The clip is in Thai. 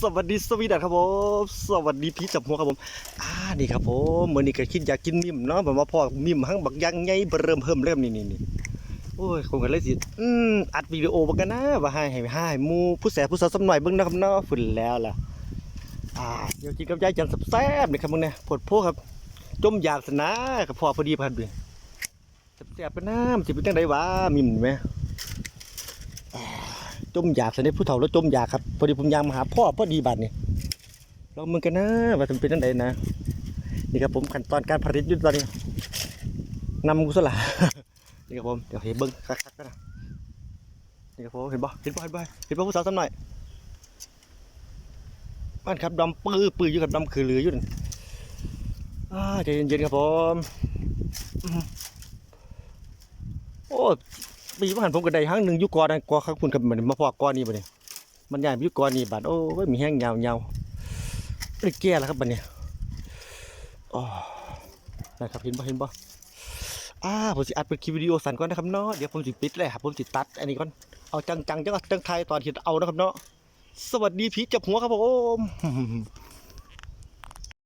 สวัสดีสวีดัสครับผม สวัสดีพี่จับหัวครับผมอ่านี่ครับผมเมื่อนี้ก็คิดอยากกินมิมเนาะแบบว่าพ่อมิมหั่งบักยังไงเริ่มเพิ่มเริ่มนี่นี่นี่โอ้ยคงกันเลยสิอืมอัดวิดีโอบักกันนะว่าให้ให้ให้มูผู้แสบผู้สาวสักหน่อยเบิ่งนะครับเนาะฝุ่นแล้วล่ะอ่าเดี๋ยวกินกับยายจันทร์แซ่บๆนี่ครับมึงเนี่ยปวดโพครับจมอยากสนะกับพอพอดีพันเบื่อแซ่บๆไปน้ำสิเป็นจังไดวะมิมไหม จมอยากสนิทผู้เฒ่าแล้วจมอยากครับพอดีผมยางมาหาพ่อพอดีบัดนี่ลองมึงกันนะว่าจะเป็นจังไดนะ นี่ครับผมขั้นตอนการผลิตยุทธตอนนี้นำกุศลานี่ครับผมเดี๋ยวเห็นเบิ้งคักๆกันนะนี่ครับผมเห็นบ่เห็นบ่เห็นบ่เห็นบ่ผู้สาวสักหน่อยบ้านครับดำปื้อปื้ออยู่กับดำคือเรืออยู่นั่นอ่าใจเย็นๆครับผมโอ้ ปีผ่านผมก็ได้ครั้งหนึ่งยุกอนะกอข้างคุณกับมันมาพอกอนี่บ่เนี่ยมันใหญ่ยุกอนี่บาดโอ้ยมีแห้งยาวๆได้แก่แล้วครับบัดเนี่ยอ๋อนะครับเห็นบ่เห็นบ่อ่าผมสิอัดเป็นคลิปวิดีโอสั้นก่อนนะครับเนาะเดี๋ยวผมสิปิดเลยครับผมสิตัดอันนี้ก่อนเอาจังๆจังจังไทยตอนที่เอานะครับเนาะสวัสดีพี่จับหัวครับผม